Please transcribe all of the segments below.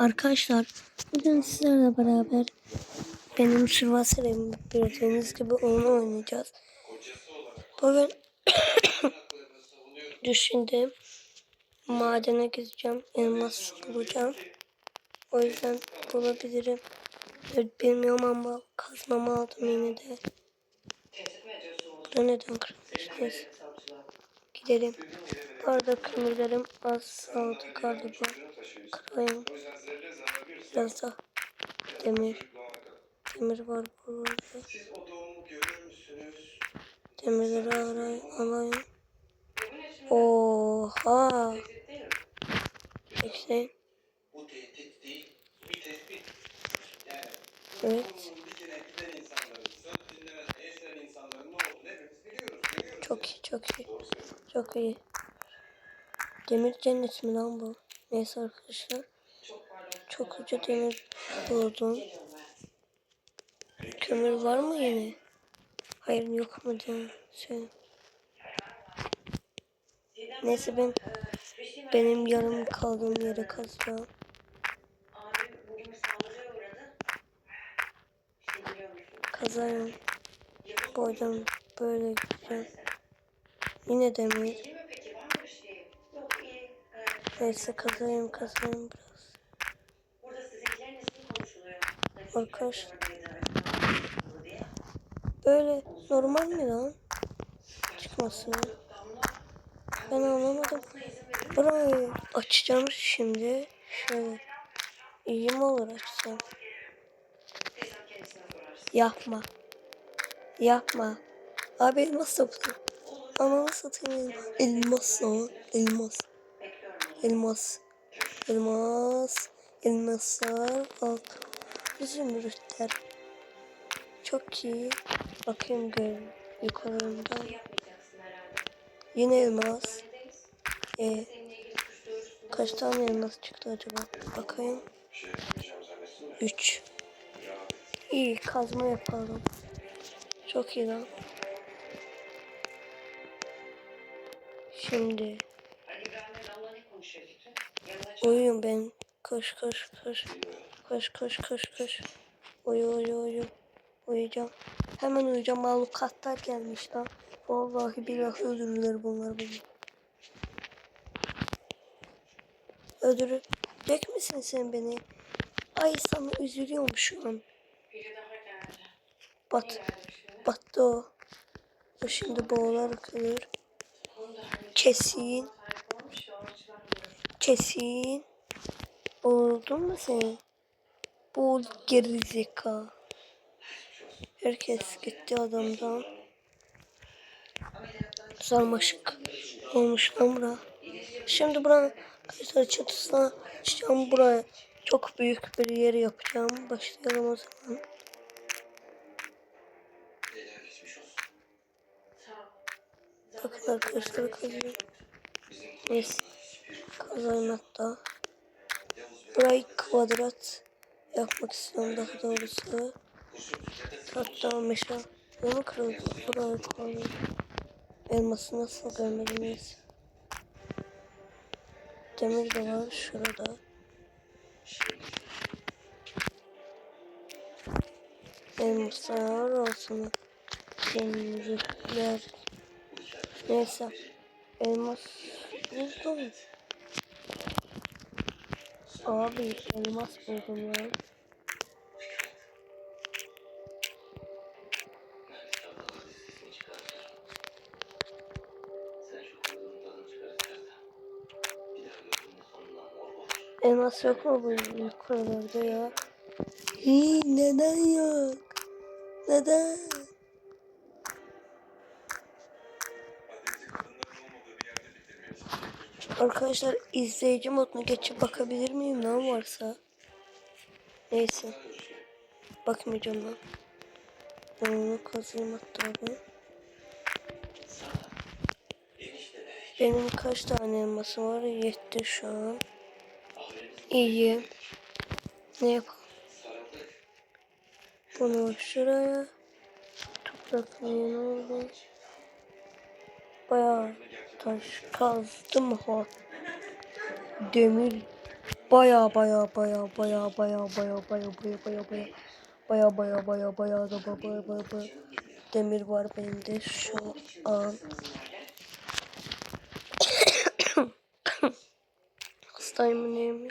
Arkadaşlar bugün sizlerle beraber benim Sırvasır'ım bildiğiniz gibi onu oynayacağız. Bugün düşündüm madene gideceğim elmas bulacağım. O yüzden bulabilirim. Evet, bilmiyorum ama kazmamı aldım yine de. Bu neden kırılmışsınız? Gidelim. Bu arada kömürlerim az kaldı galiba. Biraz da demir. Demir var burada. Siz o doğumu görür müsünüz? Demirleri arayayım, alayım. Oha. Yani Evet. Çok iyi, çok iyi. Çok iyi. Demir cennet mi lan bu? Neyse arkadaşlar. Çok ucu demir buldum. Kömür var mı yine? Hayır yok mu diye şey. Neyse ben benim yarım kaldığım yere kazacağım. Kazarım. Boydan böyle gideceğim. Yine demir. Değil mi peki? Var mı bir şey? Yok iyi. Gayet. Neyse kazayım kazayım biraz. Burada konuşuluyor. Diye. Böyle normal mi lan? Çıkması. Ben anlamadım. Burayı açacağım şimdi. Şöyle. İyi mi olur açsam? Yapma. Yapma. Abi elmas topla. Ananı satayım elmas. Elmas o. Elmas. Elmas. Elmas. Elmaslar. Alt. Zümrütler. Çok iyi. Bakayım gör herhalde. Yine elmas. Ee, kaç tane elmas çıktı acaba? Bakayım. Bir şey yapmayacağım zannetsin mi? 3. Ya, İyi kazma yapalım. Çok iyi lan. Şimdi Uyuyun ben. Koş koş koş. Koş koş koş koş. Uyu uyu uyu. Uyuyacağım. Hemen uyuyacağım. Malukatlar gelmiş lan. Vallahi billahi öldürürler bunlar beni. Öldürecek misin sen beni? Ay sana üzülüyorum şu an. Bat, battı o. O şimdi boğularak ölür. Kesin. sahip olmuş ya, onun için ben biliyorum. Kesin. Oldun mu sen? Bu gerizeka. Herkes gitti adamdan. Sarmaşık olmuş lan bura. Şimdi buranın arkadaşlar çatısına çıkacağım buraya. Çok büyük bir yer yapacağım. Başlayalım o zaman. Bakın arkadaşlar kazıyorum. Neyse. Kazayım hatta. Burayı kvadrat yapmak istiyorum daha doğrusu. Hatta meşe yanı kırıldı. Buraya koyayım. Elması nasıl görmediniz? Demir de var şurada. Elmaslar olsun. Demirler. Neyse. Elmas buldum. Abi elmas buldum ya. Elmas yok mu bu yukarılarda ya? Hii neden yok? Neden? Arkadaşlar izleyici moduna geçip bakabilir miyim lan varsa? Neyse. Bakmayacağım lan. Ben onu hatta ben. Benim kaç tane elmasım var? Yetti şu an. İyi. Ne yapalım? Bunu şuraya. Toprak ne oldu? Bayağı taş kazdım ha. Demir Baya baya baya baya baya baya baya baya baya baya baya baya baya baya da baya baya baya demir var benim de şu an hastayım neyim ya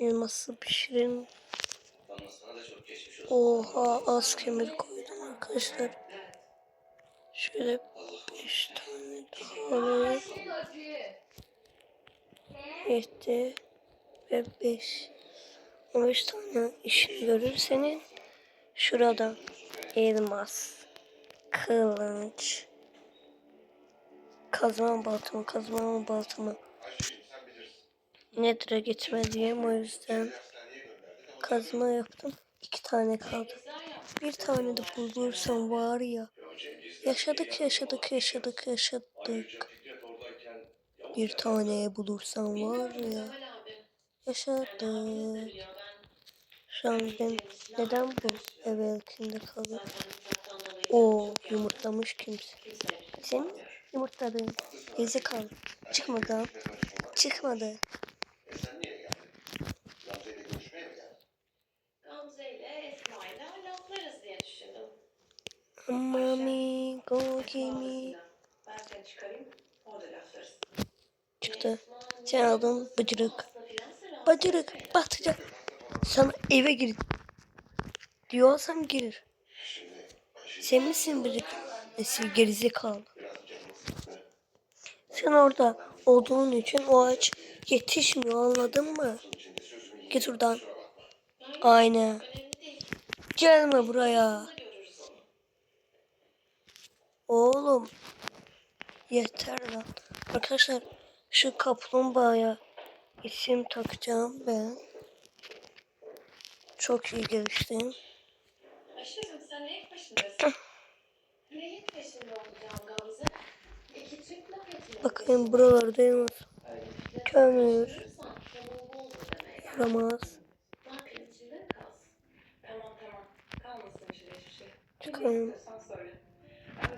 elması pişirin oha az kemir koydum arkadaşlar şöyle beş tane daha alayım yetti ve beş 15 tane işini görür senin şurada elmas kılıç kazma baltamı kazma baltamı. Nedir'e gitmediğim o yüzden kazma yaptım. İki tane kaldı. Bir tane de bulursam var ya. Yaşadık yaşadık yaşadık yaşadık. Bir tane bulursam var ya. Yaşadık. Şu an ben neden bu evvelkinde kaldı? O yumurtlamış kimse. Sen yumurtladın. Gezi kaldı. Çıkmadı. Çıkmadı. Mami go kimi. Çıktı. Sen aldın bıcırık. Bıcırık batacak. Sana eve gir. Diyorsam girir. Sen misin bıcırık? Nesil gerizekalı. Sen orada olduğun için o ağaç yetişmiyor anladın mı? Git buradan. Aynen. Gelme buraya. Oğlum. Yeter lan. Arkadaşlar şu kaplumbağaya isim takacağım ben. Çok iyi geliştim. Aşkım sen neyin peşindesin? neyin peşinde olacağım Gamze? İki Türk lafeti. Bakayım buralardayım. Kömür. Yaramaz. Markanın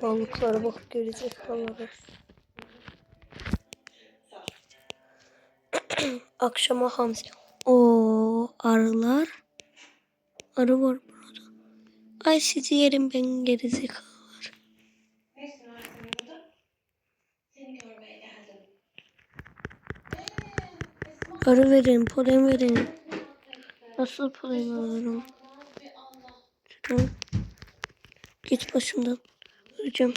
Balıklara bakıp görecek balıklar. Akşama hamsi. O arılar. Arı var burada. Ay sizi yerim ben gerizekalı. Arı verin, polen verin. Nasıl polen alırım? Git başımdan. 就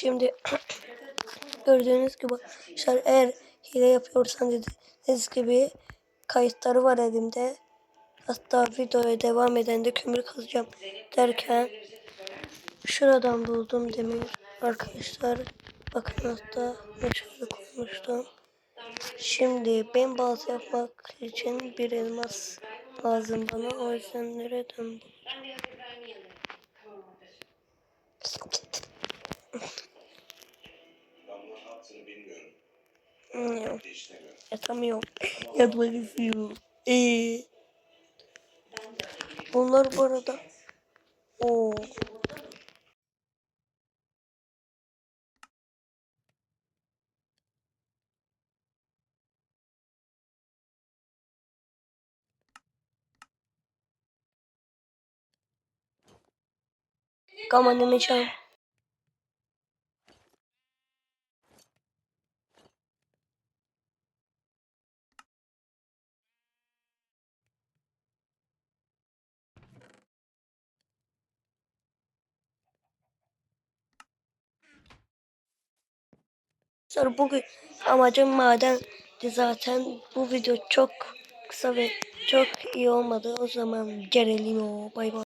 Şimdi gördüğünüz gibi arkadaşlar eğer hile yapıyorsan dediğiniz gibi kayıtları var elimde. Hatta videoya devam eden de kömür kazacağım derken şuradan buldum demir arkadaşlar. Bakın hatta meşale koymuştum. Şimdi ben balta yapmak için bir elmas lazım bana. O yüzden nereden buldum? Değişine göre. Yatamıyorum. Yatmak istiyorum. Ee, bunlar bu arada. Oo. Come on, let me show. Sonra bugün amacım maden zaten bu video çok kısa ve çok iyi olmadı. O zaman gelelim o bay bay.